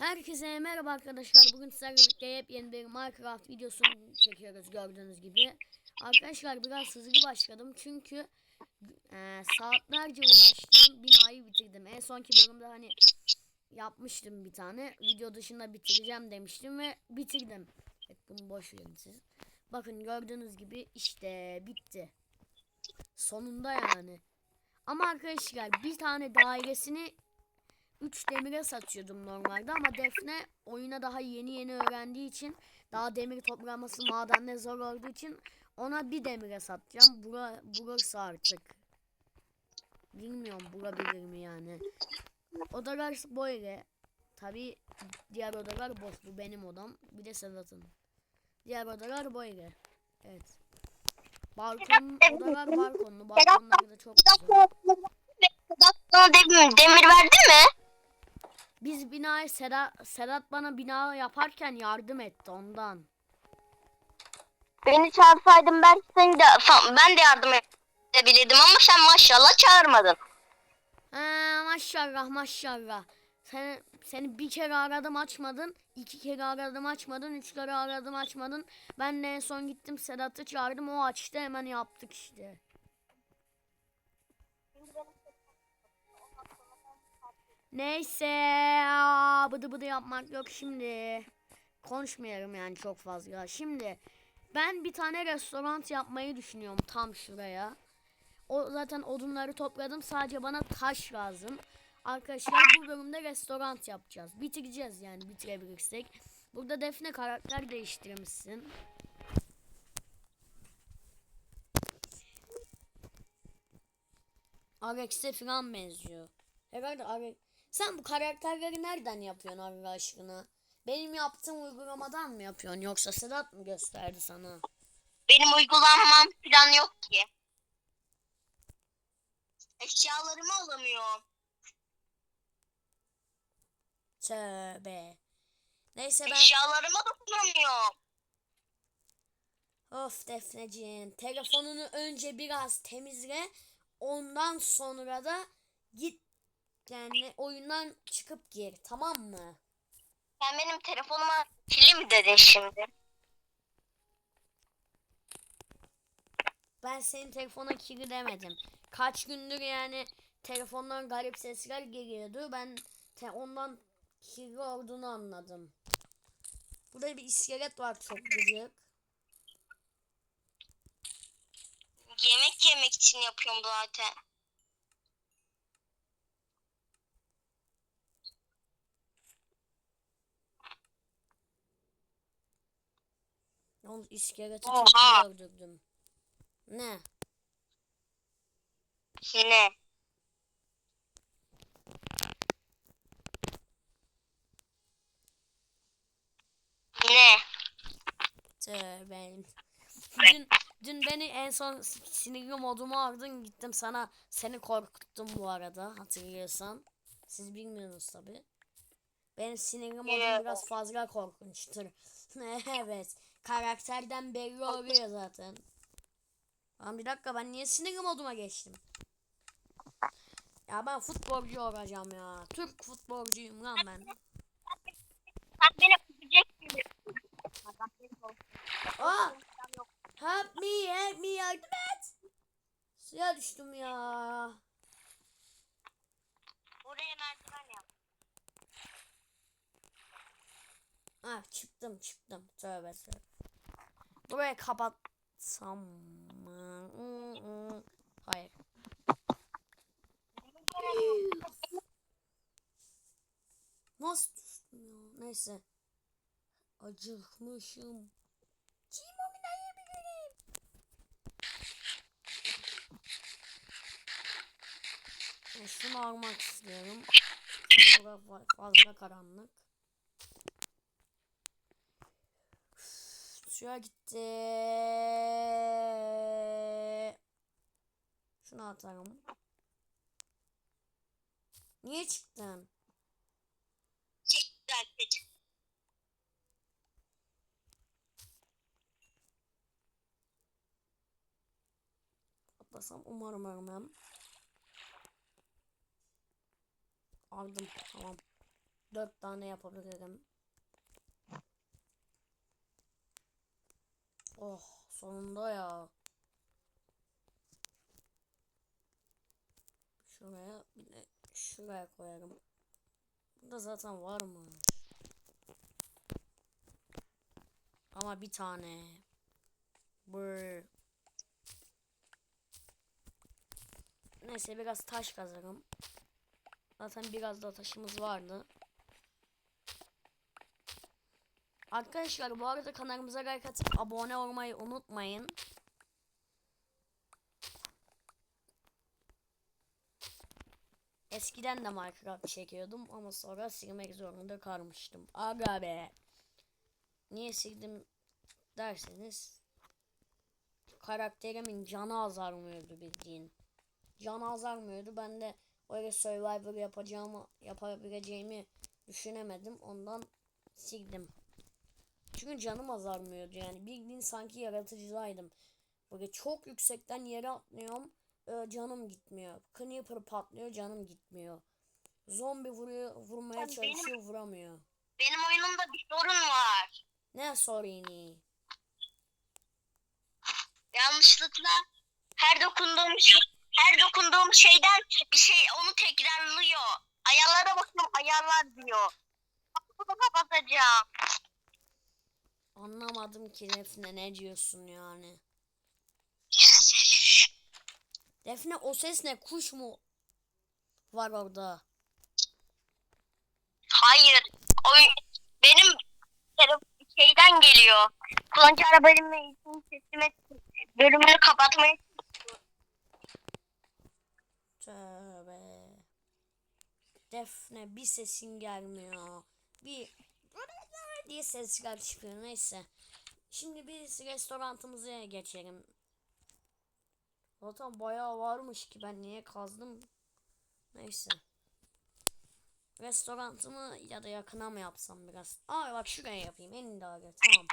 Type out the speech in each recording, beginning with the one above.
Herkese merhaba arkadaşlar. Bugün sizlerle yepyeni bir Minecraft videosu çekiyoruz gördüğünüz gibi. Arkadaşlar biraz hızlı başladım çünkü e, saatlerce uğraştım binayı bitirdim. En sonki bölümde hani yapmıştım bir tane. Video dışında bitireceğim demiştim ve bitirdim. Evet bunu boş verin siz. Bakın gördüğünüz gibi işte bitti. Sonunda yani. Ama arkadaşlar bir tane dairesini 3 demire satıyordum normalde ama Defne oyuna daha yeni yeni öğrendiği için daha demir toplaması madenle zor olduğu için ona bir demire satacağım. Bura, bulursa artık. Bilmiyorum bulabilir mi yani. Odalar böyle. Tabi diğer odalar boş. Bu benim odam. Bir de Sedat'ın. Diğer odalar böyle. Evet. Balkon odalar balkonlu. Balkonlar da çok güzel. Demir, demir verdi mi? Biz binayı Sedat, Sedat bana bina yaparken yardım etti ondan. Beni çağırsaydın belki seni de ben de yardım edebilirdim ama sen maşallah çağırmadın. Ha, maşallah maşallah. Seni, seni bir kere aradım açmadın. iki kere aradım açmadın. Üç kere aradım açmadın. Ben de en son gittim Sedat'ı çağırdım. O açtı hemen yaptık işte. Neyse. aa, Bıdı bıdı yapmak yok şimdi. Konuşmayalım yani çok fazla. Şimdi ben bir tane restoran yapmayı düşünüyorum tam şuraya. O zaten odunları topladım. Sadece bana taş lazım. Arkadaşlar bu bölümde restoran yapacağız. Bitireceğiz yani bitirebilirsek. Burada Defne karakter değiştirmişsin. Alex'e falan benziyor. Herhalde Alex... Sen bu karakterleri nereden yapıyorsun Allah aşkına? Benim yaptığım uygulamadan mı yapıyorsun yoksa Sedat mı gösterdi sana? Benim uygulamam falan yok ki. Eşyalarımı alamıyorum. Tövbe. Neyse ben... Eşyalarımı da bulamıyorum. Of Defneciğim. Telefonunu önce biraz temizle. Ondan sonra da git yani oyundan çıkıp gir. Tamam mı? Sen benim telefonuma kili mi dedin şimdi? Ben senin telefona kiri demedim. Kaç gündür yani telefondan garip sesler geliyordu. Ben te- ondan kirli olduğunu anladım. Burada bir iskelet var çok gıcık. Yemek yemek için yapıyorum zaten. Yalnız iskeleti Oha. çok iyi öldürdüm. Ne? Yine. Yine. Tövbe. Dün, dün beni en son sinirli modumu aldın gittim sana seni korkuttum bu arada hatırlıyorsan. Siz bilmiyorsunuz tabi. Benim sinirli modum biraz fazla korkunçtur. evet. Karakterden belli oluyor zaten. Lan bir dakika ben niye sinirli moduma geçtim? Ya ben futbolcu olacağım ya. Türk futbolcuyum lan ben. Sen beni öpecek gibi. Aa! Help me, help me, yardım et. Suya düştüm ya. Buraya merdiven yap. Ah çıktım çıktım. Tövbe tövbe. Burayı kapatsam. Hayır. Nasıl düştüm ya? Neyse. Acıkmışım. Oynayabilirim? E, Şunu almak istiyorum. Burada fa- fazla karanlık. Suya gitti. Şunu atalım. Niye çıktın? Çek düzeltecek. Atlasam umarım ölmem. Aldım tamam. Dört tane yapabilirim. Oh sonunda ya. Şuraya bir de şuraya koyarım. Burada zaten var mı? Ama bir tane. Brr. Neyse biraz taş kazarım. Zaten biraz da taşımız vardı. Arkadaşlar bu arada kanalımıza like atıp abone olmayı unutmayın. Eskiden de Minecraft çekiyordum ama sonra silmek zorunda kalmıştım. Aga be. Niye sildim derseniz karakterimin canı azalmıyordu bildiğin. Canı azalmıyordu. Ben de öyle survivor yapacağımı yapabileceğimi düşünemedim. Ondan sildim. Çünkü canım azalmıyordu yani. Bildiğin sanki yaratıcıdaydım. Böyle çok yüksekten yere atlıyorum. e, canım gitmiyor. Creeper patlıyor canım gitmiyor. Zombi vuruyor, vurmaya Benim- çalışıyor vuramıyor. Benim oyunumda bir sorun var. Ne sorunu? Yanlışlıkla her dokunduğum şey, her dokunduğum şeyden bir şey onu tekrarlıyor. Ayarlara bakıyorum ayarlar diyor. Bunu kapatacağım. Anlamadım ki Defne ne diyorsun yani. Defne o ses ne? Kuş mu var orada? Hayır. Oyun benim şeyden geliyor. Kullanıcı arabayla eğitim sesime bölümünü kapatmaya Tövbe. Defne bir sesin gelmiyor. Bir diye sesler çıkıyor neyse. Şimdi biz restorantımıza geçelim. Zaten bayağı varmış ki ben niye kazdım? Neyse. Restorantımı ya da yakına mı yapsam biraz? Aa bak şuraya yapayım en iyi. Tamam.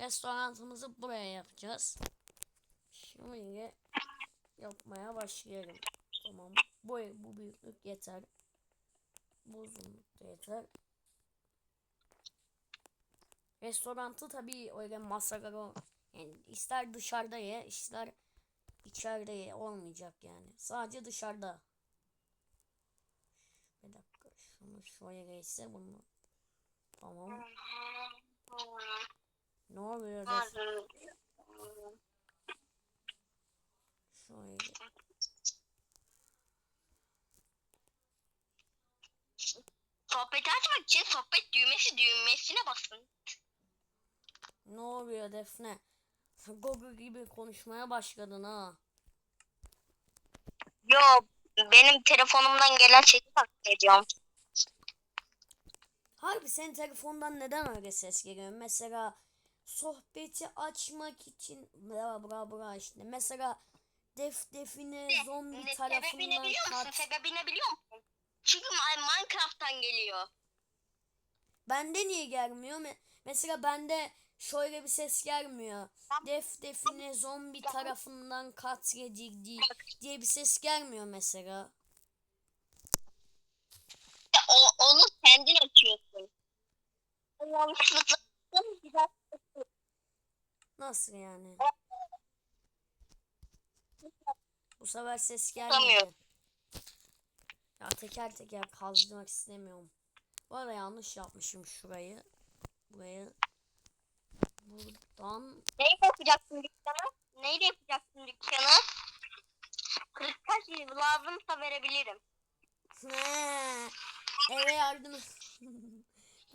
Restorantımızı buraya yapacağız. Şimdi yapmaya başlayalım. Tamam. Bu bu büyüklük yeter. Bu uzunluk yeter. Restorantı tabii öyle masaları o- yani ister dışarıda ye, ister içeride ye olmayacak yani. Sadece dışarıda. Bir dakika şunu şöyle geçse bunu. Tamam. Ne oluyor? Şöyle. Sohbeti açmak için sohbet düğmesi düğmesine basın. Ne oluyor Defne? Google gibi konuşmaya başladın ha. Yo benim telefonumdan gelen sesi takip ediyorum. Harbi senin telefondan neden öyle ses geliyor? Mesela sohbeti açmak için bla bla bla işte. Mesela def define zombi Ne, sebebini tarafından biliyor musun? kat. Sebebini biliyor musun? Çünkü Mi- Minecraft'tan geliyor. Bende niye gelmiyor? Me- Mesela bende şöyle bir ses gelmiyor. Def define zombi tarafından katledildi diye bir ses gelmiyor mesela. O, onu kendin açıyorsun. Yanlışlıkla Nasıl yani? Bu sefer ses gelmedi. Ya teker teker kazdırmak istemiyorum. Bu arada yanlış yapmışım şurayı. Burayı. Buradan. Neyle yapacaksın Neyle yapacaksın dükkanı? Kırık taş lazımsa verebilirim. He, eve yardım.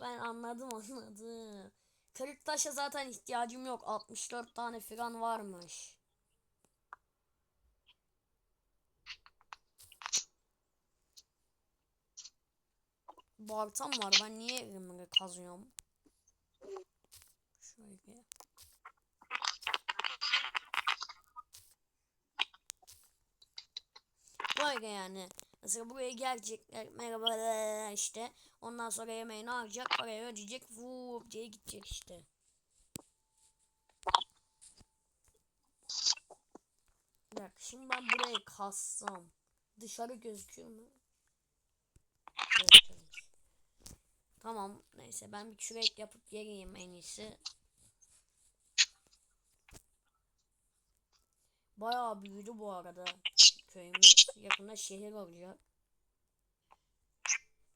ben anladım anladım. Kırık taşa zaten ihtiyacım yok. 64 tane filan varmış. Baltam var. Ben niye evimde kazıyorum? Şöyle. Böyle yani. Mesela buraya gelecekler. Merhaba işte. Ondan sonra yemeğini alacak. Parayı ödeyecek. Vup diye gidecek işte. Dakika. Şimdi ben burayı kassam. Dışarı gözüküyor mu? Gözüküyormuş. Tamam neyse ben bir kürek yapıp geleyim en iyisi. Bayağı büyüdü bu arada köyümüz. Yakında şehir olacak.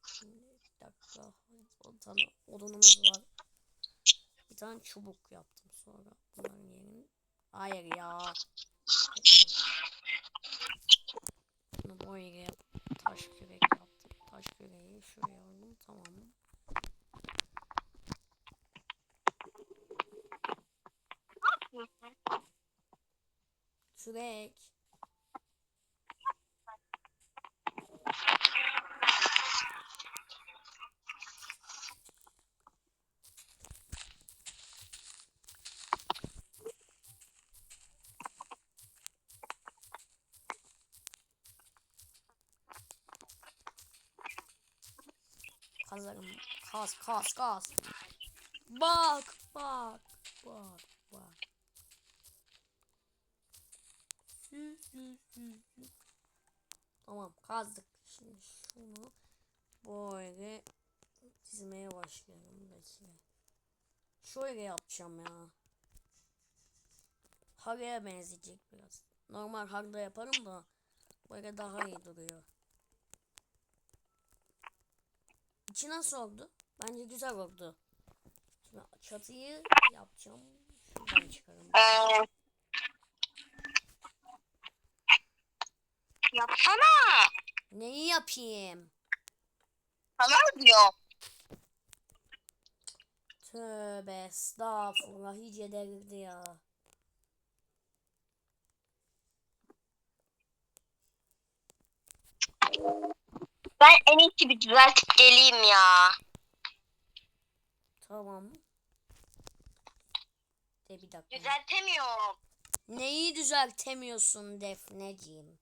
Şimdi bir dakika. O tane odunumuz var. Bir tane çubuk yaptım sonra. Bunların yerini. Hayır ya. Bunu yap. Taş kürek yaptım. Taş küreği şuraya aldım. Tamam. Kürek. Kazarım. Kaz kaz kaz. Bak bak bak bak. Hı, hı, hı, hı. Tamam kazdık. Şimdi şunu böyle çizmeye başlayalım. Bekle. Şöyle yapacağım ya. Haraya benzeyecek biraz. Normal harda yaparım da böyle daha iyi duruyor. İçi nasıl oldu? Bence güzel oldu. Şimdi çatıyı yapacağım. Şuradan çıkarım. Ee, yapsana. Neyi yapayım? Sana diyor? Tövbe estağfurullah iyice delirdi ya. Ben en iyisi bir düzeltip geleyim ya. Tamam. De bir dakika. Düzeltemiyorum. Neyi düzeltemiyorsun Defneciğim?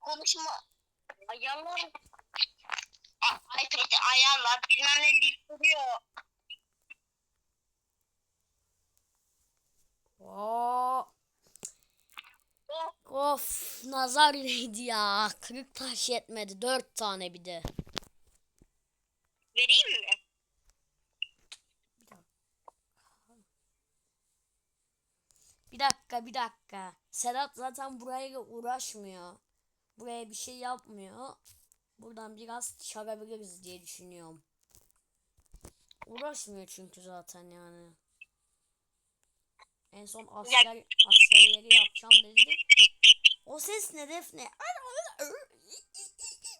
Konuşma. Ayarlar. Ay peki ayarlar bilmem ne deyip duruyor. Oo. Oh, Of nazar değdi ya. Kırık taş yetmedi. Dört tane bir de. vereyim mi? Bir dakika bir dakika. Sedat zaten buraya uğraşmıyor. Buraya bir şey yapmıyor. Buradan biraz çıkarabiliriz diye düşünüyorum. Uğraşmıyor çünkü zaten yani. En son asker, asker yeri yapacağım dedi. O ses ne Defne?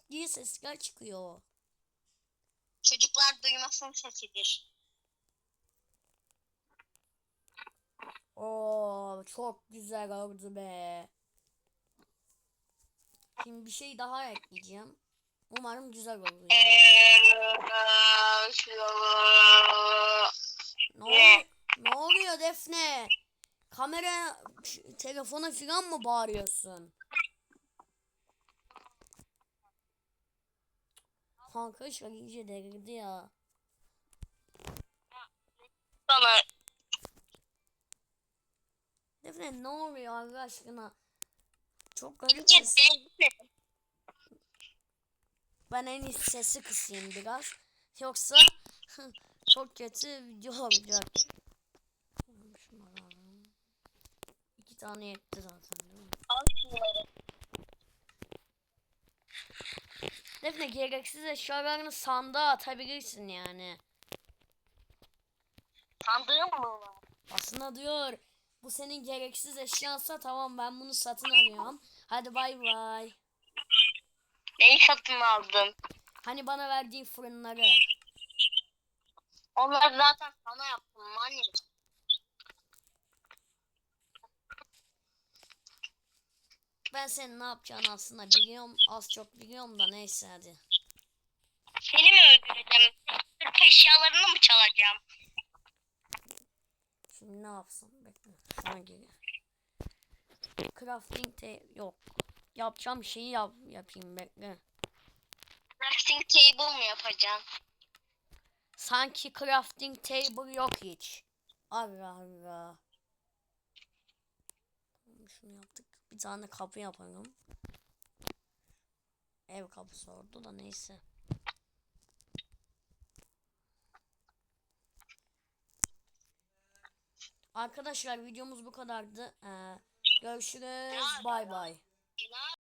diye sesler çıkıyor. Çocuklar duymasın sesidir. Oo çok güzel oldu be. Şimdi bir şey daha ekleyeceğim. Umarım güzel olur. yani. Ne, oluyor? ne oluyor Defne? Kamera, telefona falan mı bağırıyorsun? Kanka şu iyice delirdi ya. Sana Defne ne oluyor Allah aşkına? Çok garip. Ben en iyisi sesi kısayım biraz. Yoksa çok kötü video olacak. Şunları alalım. İki tane yetti zaten değil mi? Al şunları. Defne gereksiz eşyalarını sandığa atabilirsin yani. Sandığım mı var? Aslında diyor bu senin gereksiz eşyansa tamam ben bunu satın alıyorum. Hadi bay bay. Neyi satın aldın? Hani bana verdiğin fırınları. Onları zaten sana yaptım manyak. Ben senin ne yapacağını aslında biliyorum. Az çok biliyorum da neyse hadi. Seni mi öldüreceğim? Türk eşyalarını mı çalacağım? Şimdi ne yapsam bekle. Şuna geliyor. Crafting te yok. Yapacağım şeyi yap yapayım bekle. Crafting table mı yapacaksın? Sanki crafting table yok hiç. Allah Allah. Şunu yaptık. Bir tane kapı yapalım. Ev kapısı orada da neyse. Arkadaşlar videomuz bu kadardı. Ee, görüşürüz. Bay bay.